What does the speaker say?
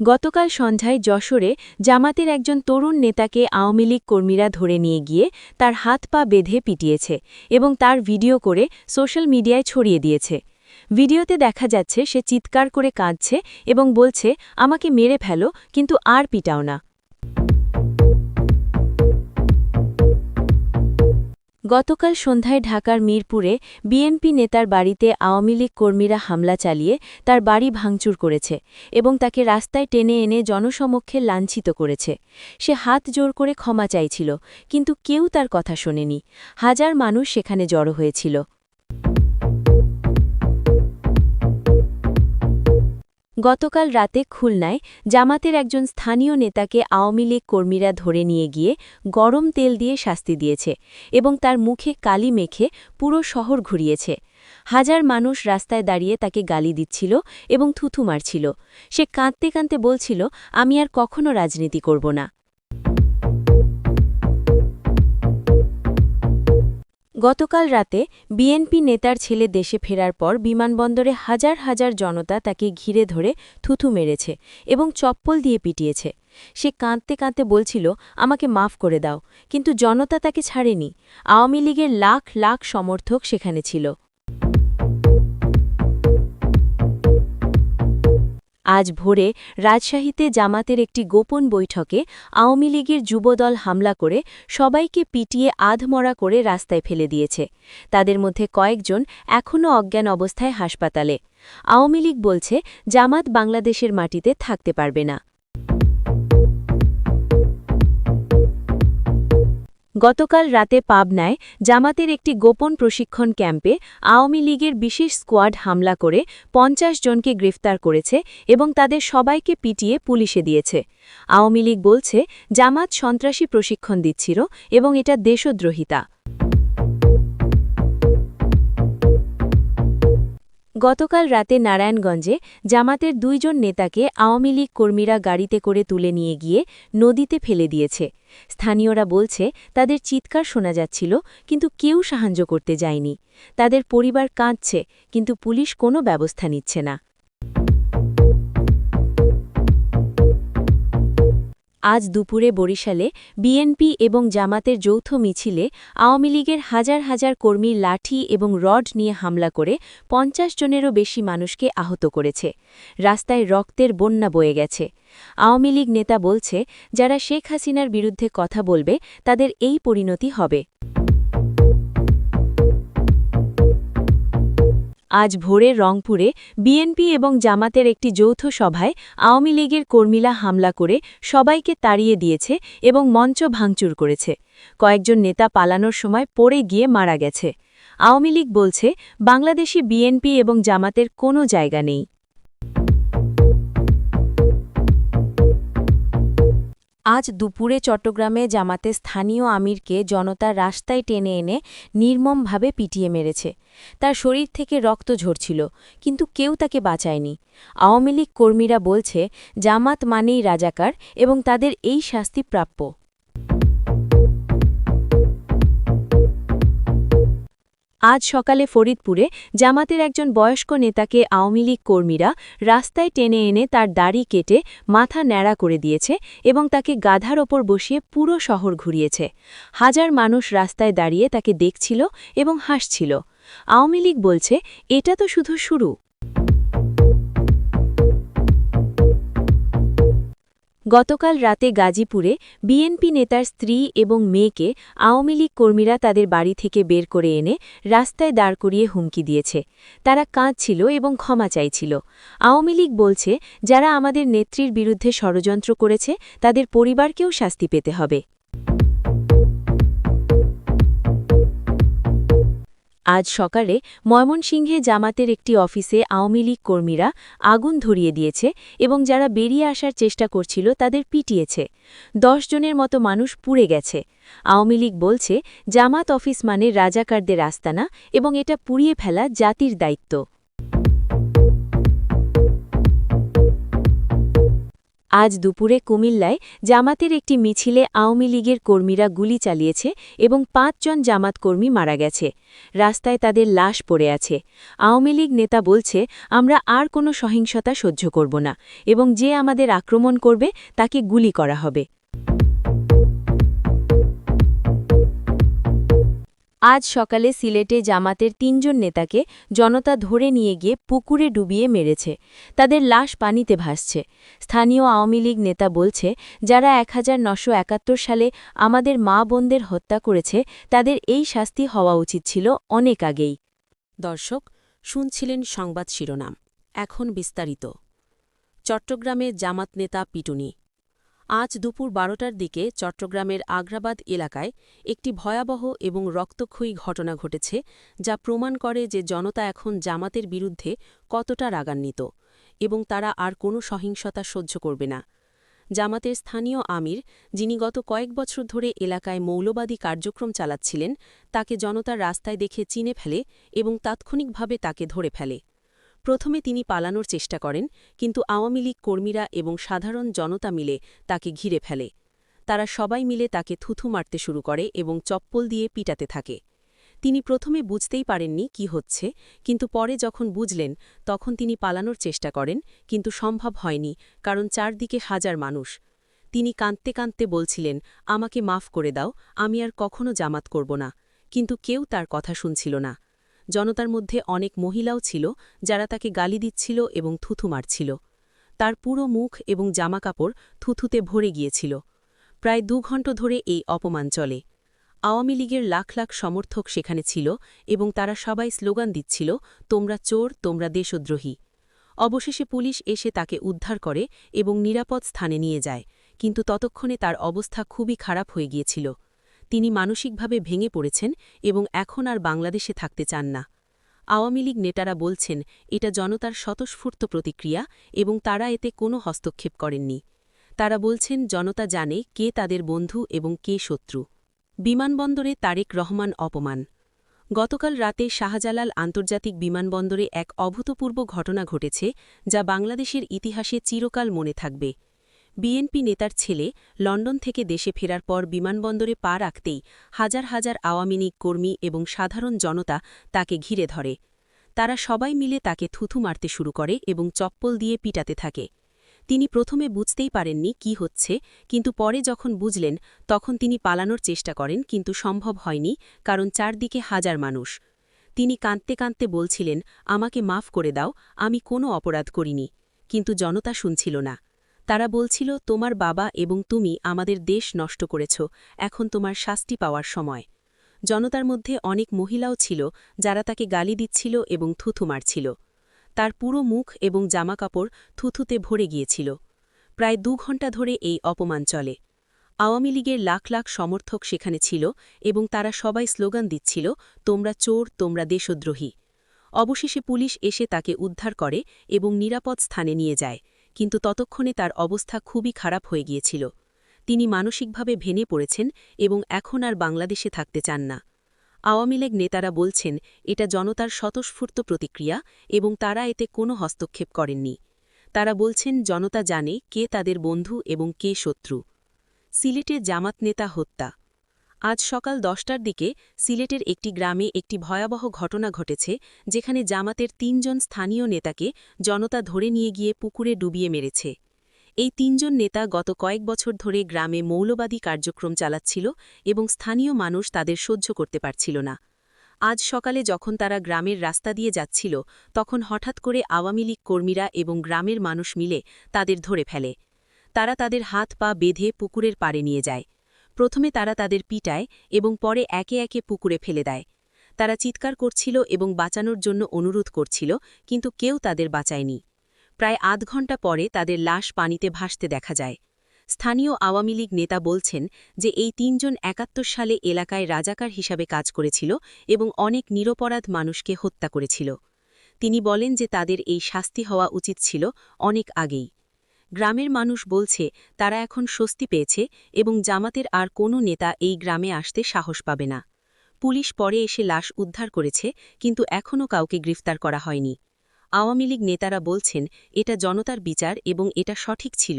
গতকাল সন্ধ্যায় যশোরে জামাতের একজন তরুণ নেতাকে আওয়ামী লীগ কর্মীরা ধরে নিয়ে গিয়ে তার হাত পা বেঁধে পিটিয়েছে এবং তার ভিডিও করে সোশ্যাল মিডিয়ায় ছড়িয়ে দিয়েছে। ভিডিওতে দেখা যাচ্ছে সে চিৎকার করে কাঁদছে এবং বলছে, আমাকে মেরে ফেলো, কিন্তু আর পিটাও না। গতকাল সন্ধ্যায় ঢাকার মিরপুরে বিএনপি নেতার বাড়িতে আওয়ামী লীগ কর্মীরা হামলা চালিয়ে তার বাড়ি ভাঙচুর করেছে এবং তাকে রাস্তায় টেনে এনে জনসমক্ষে লাঞ্ছিত করেছে। সে হাত জোর করে ক্ষমা চাইছিল, কিন্তু কেউ তার কথা শোনেনি। হাজার মানুষ সেখানে জড়ো হয়েছিল। গতকাল রাতে খুলনায় জামাতের একজন স্থানীয় নেতাকে আওয়ামী লীগ কর্মীরা ধরে নিয়ে গিয়ে গরম তেল দিয়ে শাস্তি দিয়েছে এবং তার মুখে কালি মেখে পুরো শহর ঘুরিয়েছে। হাজার মানুষ রাস্তায় দাঁড়িয়ে তাকে গালি দিচ্ছিল এবং থুথু মারছিল। সে কাঁদতে কাঁদতে বলছিল, আমি আর কখনো রাজনীতি করব না। গতকাল রাতে বিএনপি নেতার ছেলে দেশে ফেরার পর বিমানবন্দরে হাজার হাজার জনতা তাকে ঘিরে ধরে থুথু মেরেছে এবং চপ্পল দিয়ে পিটিয়েছে। সে কাঁদতে কাঁদতে বলছিল, আমাকে মাফ করে দাও। কিন্তু জনতা তাকে ছাড়েনি। আওয়ামী লীগের লাখ লাখ সমর্থক সেখানে ছিল। আজ ভোরে রাজশাহীতে জামাতের একটি গোপন বৈঠকে আওয়ামী লীগের যুবদল হামলা করে সবাইকে পিটিয়ে আধমরা করে রাস্তায় ফেলে দিয়েছে। তাদের মধ্যে কয়েকজন এখনও অজ্ঞান অবস্থায় হাসপাতালে। আওয়ামী লীগ বলছে, জামাত বাংলাদেশের মাটিতে থাকতে পারবে না। গতকাল রাতে পাবনায় জামাতের একটি গোপন প্রশিক্ষণ ক্যাম্পে আওয়ামী লীগের বিশেষ স্কোয়াড হামলা করে পঞ্চাশ জনকে গ্রেফতার করেছে এবং তাদের সবাইকে পিটিয়ে পুলিশে দিয়েছে। আওয়ামী লীগ বলছে, জামাত সন্ত্রাসী প্রশিক্ষণ দিচ্ছিল এবং এটা দেশদ্রোহিতা। গতকাল রাতে নারায়ণগঞ্জে জামাতের দুইজন নেতাকে আওয়ামী লীগ কর্মীরা গাড়িতে করে তুলে নিয়ে গিয়ে নদীতে ফেলে দিয়েছে। স্থানীয়রা বলছে, তাদের চিৎকার শোনা যাচ্ছিল, কিন্তু কেউ সাহায্য করতে যায়নি। তাদের পরিবার কাঁদছে, কিন্তু পুলিশ কোনো ব্যবস্থা নিচ্ছে না। আজ দুপুরে বরিশালে বিএনপি এবং জামাতের যৌথ মিছিলে আওয়ামী লীগের হাজার হাজার কর্মীর লাঠি এবং রড নিয়ে হামলা করে পঞ্চাশ জনেরও বেশি মানুষকে আহত করেছে। রাস্তায় রক্তের বন্যা বয়ে গেছে। আওয়ামী লীগ নেতা বলছে, যারা শেখ হাসিনার বিরুদ্ধে কথা বলবে, তাদের এই পরিণতি হবে। আজ ভোরে রংপুরে বিএনপি এবং জামাতের একটি যৌথ সভায় আওয়ামী লীগের কর্মীরা হামলা করে সবাইকে তাড়িয়ে দিয়েছে এবং মঞ্চ ভাঙচুর করেছে। কয়েকজন নেতা পালানোর সময় পড়ে গিয়ে মারা গেছে। আওয়ামী লীগ বলছে, বাংলাদেশি বিএনপি এবং জামাতের কোনো জায়গা নেই। আজ দুপুরে চট্টগ্রামে জামাতে স্থানীয় আমিরকে জনতা রাস্তায় টেনে এনে নির্মমভাবে পিটিয়ে মেরেছে। তার শরীর থেকে রক্ত ঝরছিল, কিন্তু কেউ তাকে বাঁচায়নি। আওয়ামী লীগ কর্মীরা বলছে, জামাত মানেই রাজাকার এবং তাদের এই শাস্তি প্রাপ্য। আজ সকালে ফরিদপুরে জামাতের একজন বয়স্ক নেতাকে আওয়ামী লীগ কর্মীরা রাস্তায় টেনে এনে তার দাড়ি কেটে মাথা ন্যাড়া করে দিয়েছে এবং তাকে গাধার ওপর বসিয়ে পুরো শহর ঘুরিয়েছে। হাজার মানুষ রাস্তায় দাঁড়িয়ে তাকে দেখছিল এবং হাসছিল। আওয়ামী লীগ বলছে, এটা তো শুধু শুরু। গতকাল রাতে গাজীপুরে বিএনপি নেতার স্ত্রী এবং মেয়েকে আওয়ামী লীগ কর্মীরা তাদের বাড়ি থেকে বের করে এনে রাস্তায় দাঁড় করিয়ে হুমকি দিয়েছে। তারা কাঁদছিল এবং ক্ষমা চাইছিল। আওয়ামী লীগ বলছে, যারা আমাদের নেত্রীর বিরুদ্ধে ষড়যন্ত্র করেছে, তাদের পরিবারকেও শাস্তি পেতে হবে। আজ সকালে ময়মনসিংহে জামাতের একটি অফিসে আওয়ামী লীগ কর্মীরা আগুন ধরিয়ে দিয়েছে এবং যারা বেরিয়ে আসার চেষ্টা করছিল তাদের পিটিয়েছে। দশ জনের মতো মানুষ পুড়ে গেছে। আওয়ামী লীগ বলছে, জামাত অফিস মানে রাজাকারদের আস্তানা এবং এটা পুড়িয়ে ফেলা জাতির দায়িত্ব। আজ দুপুরে কুমিল্লায় জামাতের একটি মিছিলে আওয়ামী লীগের কর্মীরা গুলি চালিয়েছে এবং পাঁচজন জামাত কর্মী মারা গেছে। রাস্তায় তাদের লাশ পড়ে আছে। আওয়ামী লীগ নেতা বলছে, আমরা আর কোনো সহিংসতা সহ্য করব না এবং যে আমাদের আক্রমণ করবে তাকে গুলি করা হবে। আজ সকালে সিলেটে জামাতের তিনজন নেতাকে জনতা ধরে নিয়ে গিয়ে পুকুরে ডুবিয়ে মেরেছে। তাদের লাশ পানিতে ভাসছে। স্থানীয় আওয়ামী লীগ নেতা বলছে, যারা এক সালে আমাদের মা বোনদের হত্যা করেছে, তাদের এই শাস্তি হওয়া উচিত ছিল অনেক আগেই। দর্শক, শুনছিলেন সংবাদ শিরোনাম। এখন বিস্তারিত। চট্টগ্রামে জামাত নেতা পিটুনি আজ দুপুর বারোটার দিকে চট্টগ্রামের আগ্রাবাদ এলাকায় একটি ভয়াবহ এবং রক্তক্ষয়ী ঘটনা ঘটেছে, যা প্রমাণ করে যে জনতা এখন জামাতের বিরুদ্ধে কতটা রাগান্বিত এবং তারা আর কোনো সহিংসতা সহ্য করবে না। জামাতের স্থানীয় আমির, যিনি গত কয়েক বছর ধরে এলাকায় মৌলবাদী কার্যক্রম চালাচ্ছিলেন, তাকে জনতার রাস্তায় দেখে চিনে ফেলে এবং তাৎক্ষণিকভাবে তাকে ধরে ফেলে। প্রথমে তিনি পালানোর চেষ্টা করেন, কিন্তু আওয়ামী লীগ কর্মীরা এবং সাধারণ জনতা মিলে তাকে ঘিরে ফেলে। তারা সবাই মিলে তাকে থুথু মারতে শুরু করে এবং চপ্পল দিয়ে পিটাতে থাকে। তিনি প্রথমে বুঝতেই পারেননি কি হচ্ছে, কিন্তু পরে যখন বুঝলেন, তখন তিনি পালানোর চেষ্টা করেন, কিন্তু সম্ভব হয়নি, কারণ চারদিকে হাজার মানুষ। তিনি কাঁদতে কাঁদতে বলছিলেন, আমাকে মাফ করে দাও, আমি আর কখনো জামাত করব না। কিন্তু কেউ তার কথা শুনছিল না। জনতার মধ্যে অনেক মহিলাও ছিল, যারা তাকে গালি দিচ্ছিল এবং থুথু মারছিল। তার পুরো মুখ এবং জামাকাপড় থুথুতে ভরে গিয়েছিল। প্রায় দু ঘণ্ট ধরে এই অপমান চলে। আওয়ামী লীগের লাখ লাখ সমর্থক সেখানে ছিল এবং তারা সবাই স্লোগান দিচ্ছিল, তোমরা চোর, তোমরা দেশদ্রোহী। অবশেষে পুলিশ এসে তাকে উদ্ধার করে এবং নিরাপদ স্থানে নিয়ে যায়, কিন্তু ততক্ষণে তার অবস্থা খুবই খারাপ হয়ে গিয়েছিল। তিনি মানসিকভাবে ভেঙে পড়েছেন এবং এখন আর বাংলাদেশে থাকতে চান না। আওয়ামী লীগ নেতারা বলছেন, এটা জনতার স্বতঃস্ফূর্ত প্রতিক্রিয়া এবং তারা এতে কোনো হস্তক্ষেপ করেননি। তারা বলছেন, জনতা জানে কে তাদের বন্ধু এবং কে শত্রু। বিমানবন্দরে তারেক রহমান অপমান। গতকাল রাতে শাহজালাল আন্তর্জাতিক বিমানবন্দরে এক অভূতপূর্ব ঘটনা ঘটেছে যা বাংলাদেশের ইতিহাসে চিরকাল মনে থাকবে। বিএনপি নেতার ছেলে লন্ডন থেকে দেশে ফেরার পর বিমানবন্দরে পা রাখতেই হাজার হাজার আওয়ামী লীগ কর্মী এবং সাধারণ জনতা তাকে ঘিরে ধরে। তারা সবাই মিলে তাকে থুথু মারতে শুরু করে এবং চপ্পল দিয়ে পিটাতে থাকে। তিনি প্রথমে বুঝতেই পারেননি কি হচ্ছে, কিন্তু পরে যখন বুঝলেন, তখন তিনি পালানোর চেষ্টা করেন, কিন্তু সম্ভব হয়নি, কারণ চারদিকে হাজার মানুষ। তিনি কাঁদতে কাঁদতে বলছিলেন, আমাকে মাফ করে দাও, আমি কোনো অপরাধ করিনি। কিন্তু জনতা শুনছিল না। তারা বলছিল, তোমার বাবা এবং তুমি আমাদের দেশ নষ্ট করেছ, এখন তোমার শাস্তি পাওয়ার সময়। জনতার মধ্যে অনেক মহিলাও ছিল, যারা তাকে গালি দিচ্ছিল এবং থুথু মারছিল। তার পুরো মুখ এবং জামাকাপড় থুথুতে ভরে গিয়েছিল। প্রায় দু ঘণ্টা ধরে এই অপমান চলে। আওয়ামী লীগের লাখ লাখ সমর্থক সেখানে ছিল এবং তারা সবাই স্লোগান দিচ্ছিল, তোমরা চোর, তোমরা দেশদ্রোহী। অবশেষে পুলিশ এসে তাকে উদ্ধার করে এবং নিরাপদ স্থানে নিয়ে যায়। কিন্তু ততক্ষণে তার অবস্থা খুবই খারাপ হয়ে গিয়েছিল। তিনি মানসিকভাবে ভেঙে পড়েছেন এবং এখন আর বাংলাদেশে থাকতে চান না। আওয়ামী লীগ নেতারা বলছেন, এটা জনতার স্বতঃস্ফূর্ত প্রতিক্রিয়া এবং তারা এতে কোনো হস্তক্ষেপ করেননি। তারা বলছেন, জনতা জানে কে তাদের বন্ধু এবং কে শত্রু। সিলেটে জামাত নেতা হত্যা। আজ সকাল দশটার দিকে সিলেটের একটি গ্রামে একটি ভয়াবহ ঘটনা ঘটেছে, যেখানে জামাতের তিনজন স্থানীয় নেতাকে জনতা ধরে নিয়ে গিয়ে পুকুরে ডুবিয়ে মেরেছে। এই তিনজন নেতা গত কয়েক বছর ধরে গ্রামে মৌলবাদী কার্যক্রম চালাচ্ছিল এবং স্থানীয় মানুষ তাদের সহ্য করতে পারছিল না। আজ সকালে যখন তারা গ্রামের রাস্তা দিয়ে যাচ্ছিল, তখন হঠাৎ করে আওয়ামী লীগ কর্মীরা এবং গ্রামের মানুষ মিলে তাদের ধরে ফেলে। তারা তাদের হাত পা বেঁধে পুকুরের পাড়ে নিয়ে যায়। প্রথমে তারা তাদের পিটায় এবং পরে একে একে পুকুরে ফেলে দেয়। তারা চিৎকার করছিল এবং বাঁচানোর জন্য অনুরোধ করছিল, কিন্তু কেউ তাদের বাঁচায়নি। প্রায় আধ ঘণ্টা পরে তাদের লাশ পানিতে ভাসতে দেখা যায়। স্থানীয় আওয়ামী লীগ নেতা বলছেন যে এই তিনজন একাত্তর সালে এলাকায় রাজাকার হিসাবে কাজ করেছিল এবং অনেক নিরপরাধ মানুষকে হত্যা করেছিল। তিনি বলেন যে তাদের এই শাস্তি হওয়া উচিত ছিল অনেক আগেই। গ্রামের মানুষ বলছে, তারা এখন স্বস্তি পেয়েছে এবং জামাতের আর কোনো নেতা এই গ্রামে আসতে সাহস পাবে না। পুলিশ পরে এসে লাশ উদ্ধার করেছে, কিন্তু এখনও কাউকে গ্রেফতার করা হয়নি। আওয়ামী লীগ নেতারা বলছেন, এটা জনতার বিচার এবং এটা সঠিক ছিল।